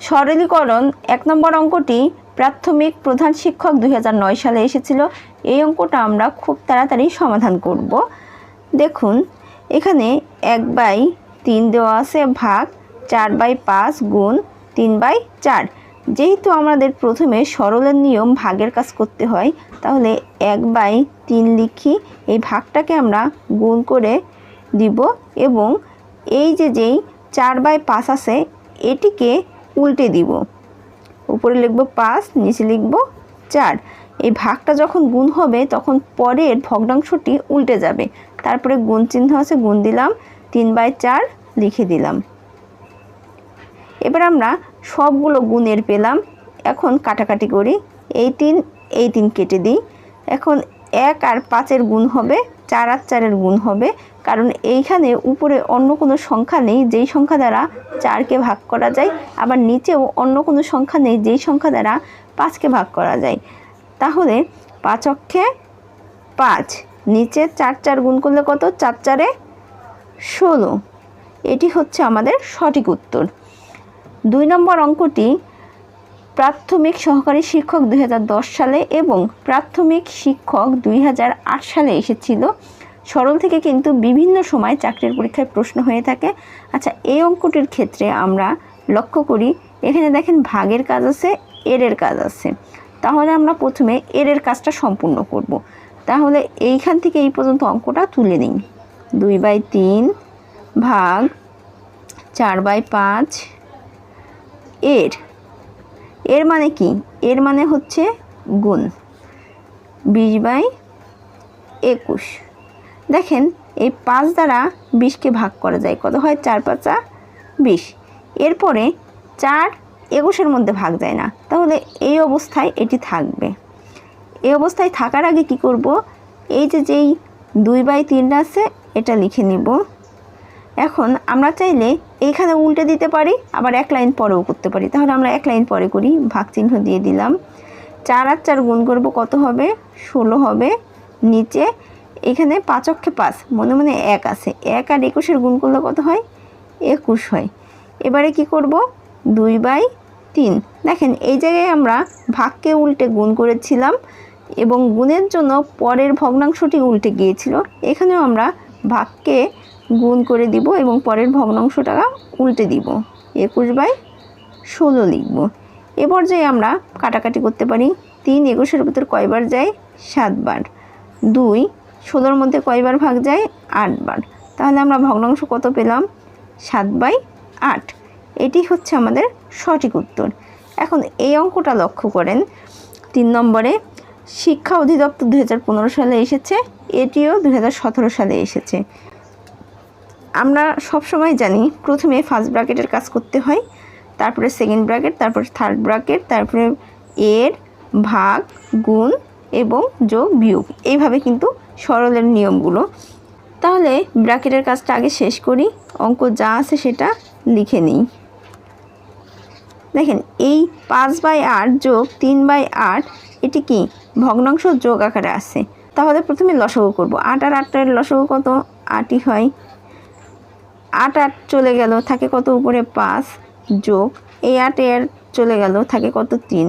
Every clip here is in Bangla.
সরলীকরণ, এক নম্বর অঙ্কটি প্রাথমিক প্রধান শিক্ষক দুই হাজার নয় সালে এসেছিল। এই অঙ্কটা আমরা খুব তাড়াতাড়ি সমাধান করব। দেখুন, এখানে এক বাই তিন দেওয়া আছে ভাগ, চার বাই পাঁচ গুণ তিন বাই চার। যেহেতু আমাদের প্রথমে সরলের নিয়ম ভাগের কাজ করতে হয়, তাহলে এক বাই তিন লিখি, এই ভাগটাকে আমরা গুণ করে দিব এবং এই যে যেই চার বাই পাঁচ আছে, এটিকে উল্টে দিব। উপরে লিখব পাঁচ, নিচে লিখব চার। এই ভাগটা যখন গুণ হবে, তখন পরের ভগ্নাংশটি উল্টে যাবে। তারপরে গুণ চিহ্ন আছে, গুণ দিলাম, তিন বাই চার লিখে দিলাম। এবার আমরা সবগুলো গুণের পেলাম। এখন কাটাকাটি করি। এই তিন এই তিন কেটে দিই। এখন এক আর পাঁচের গুণ হবে চার আর চারের গুণ হবে। কারণ এইখানে উপরে অন্য কোনো সংখ্যা নেই, যেই সংখ্যা দ্বারা চারকে ভাগ করা যায়। আবার নিচেও অন্য কোনো সংখ্যা নেই, যেই সংখ্যা দ্বারা পাঁচকে ভাগ করা যায়। তাহলে পাঁচ অক্ষে পাঁচ, নিচে চার চার গুণ করলে কত? চার চারে ষোলো। এটি হচ্ছে আমাদের সঠিক উত্তর। দুই নম্বর অঙ্কটি প্রাথমিক সহকারী শিক্ষক দুই হাজার দশ সালে এবং প্রাথমিক শিক্ষক দুই হাজার আট সালে এসেছিল। সরল থেকে কিন্তু বিভিন্ন সময় চাকরির পরীক্ষায় প্রশ্ন হয়ে থাকে। আচ্ছা এই অঙ্কটির ক্ষেত্রে আমরা লক্ষ্য করি, এখানে দেখেন ভাগের কাজ আছে এরের কাজ আছে। তাহলে আমরা প্রথমে এরের কাজটা সম্পূর্ণ করব। তাহলে এইখান থেকে এই পর্যন্ত অঙ্কটা তুলে নিই। দুই বাই তিন ভাগ চার বাই পাঁচ, এর এর মানে কি? এর মানে হচ্ছে গুণ। বিশ বাই একুশ। দেখেন, এই পাঁচ দ্বারা বিশকে ভাগ করা যায়। কত হয়? চার পাঁচা বিশ। এরপরে চার একুশের মধ্যে ভাগ যায় না। তাহলে এই অবস্থায় এটি থাকবে। এই অবস্থায় থাকার আগে কি করব? এই যে যেই দুই বাই তিনটা আছে, এটা লিখে নিব। এখন আমরা চাইলে এইখানে উল্টে দিতে পারি, আবার এক লাইন পরেও করতে পারি। তাহলে আমরা এক লাইন পরে করি ভাগ চিহ্ন দিয়ে দিলাম। চার আর চার গুণ করব কত হবে? ষোলো হবে। নিচে এখানে পাঁচ অক্ষে পাঁচ, মনে মনে এক আছে। এক আর একুশের গুণ করলে কত হয়? একুশ হয়। এবারে কি করব? দুই বাই তিন। দেখেন, এই জায়গায় আমরা ভাগকে উল্টে গুণ করেছিলাম, এবং গুণের জন্য পরের ভগ্নাংশটি উল্টে গিয়েছিল। এখানেও আমরা ভাগকে গুণ করে দিব এবং পরের ভগ্নাংশটা উল্টে দিব। একুশ বাই ষোলো লিখব। এ পর্যায়ে আমরা কাটাকাটি করতে পারি। তিন একুশের ভিতর কয়বার যায়? সাতবার। দুই ষোলোর মধ্যে কয়বার ভাগ যায়? আটবার। তাহলে আমরা ভগ্নাংশ কত পেলাম? সাত বাই আট। এটি হচ্ছে আমাদের সঠিক উত্তর। এখন এই অঙ্কটা লক্ষ্য করেন। তিন নম্বরে, শিক্ষা অধিদপ্তর দু হাজার পনেরো সালে এসেছে। এটিও দু হাজার সতেরো সালে এসেছে। আমরা সব সময় জানি প্রথমে ফার্স্ট ব্র্যাকেটের কাজ করতে হয়, তারপরে সেকেন্ড ব্র্যাকেট তারপরে থার্ড ব্র্যাকেট তারপরে এর ভাগ, গুণ এবং যোগ, বিয়োগ। এইভাবে কিন্তু সরলের নিয়মগুলো। তাহলে ব্র্যাকেটের কাজটা আগে শেষ করি, অঙ্ক যা আছে সেটা লিখে নিই। দেখেন, এই পাঁচ বাই আট যোগ তিন বাই আট, এটি কি? ভগ্নাংশ যোগ আকারে আছে। তাহলে প্রথমে লসগু করব। আট আর আটটার লসগু কত? আটই হয়। আট আট চলে গেল, থাকে কত উপরে পাঁচ যোগ, এই আট এর চলে গেল, থাকে কত তিন।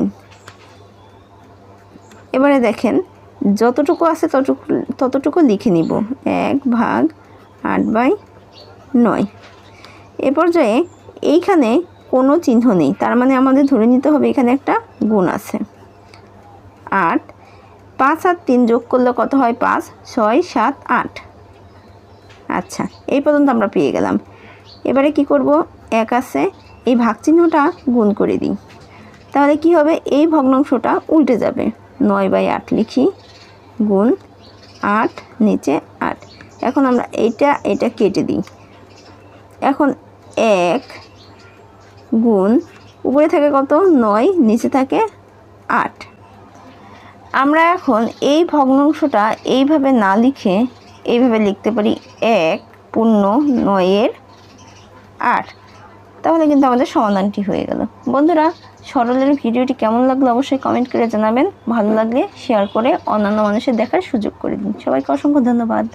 এবারে দেখেন, যতটুকু আছে ততটুকু ততটুকু লিখে নিব, এক ভাগ আট বাই নয়। এ পর্যায়ে এইখানে কোনো চিহ্ন নেই, তার মানে আমাদের ধরে নিতে হবে এখানে একটা গুণ আছে। আট, পাঁচ আর তিন যোগ করলে কত হয় পাঁচ? ছয়, সাত, আট। আচ্ছা এই পর্যন্ত আমরা পেয়ে গেলাম। এবারে কি করব? এক আছে, এই ভাগ চিহ্নটা গুণ করে দিই। তাহলে কি হবে? এই ভগ্নাংশটা উল্টে যাবে। নয় বাই আট লিখি, গুণ আট নিচে আট। এখন আমরা এইটা, এটা কেটে দিই। এখন এক গুণ, উপরে থাকে কত? নয়, নিচে থাকে আট। আমরা এখন এই ভগ্নাংশটা এইভাবে না লিখে এইভাবে লিখতে পারি এক পূর্ণ নয়ের আট। তাহলে কিন্তু আমাদের সমাধানটি হয়ে গেল। বন্ধুরা, সরলের ভিডিওটি কেমন লাগল অবশ্যই কমেন্ট করে জানাবেন। ভালো লাগলে শেয়ার করে অন্যান্য মানুষের দেখার সুযোগ করে দিন। সবাইকে অসংখ্য ধন্যবাদ।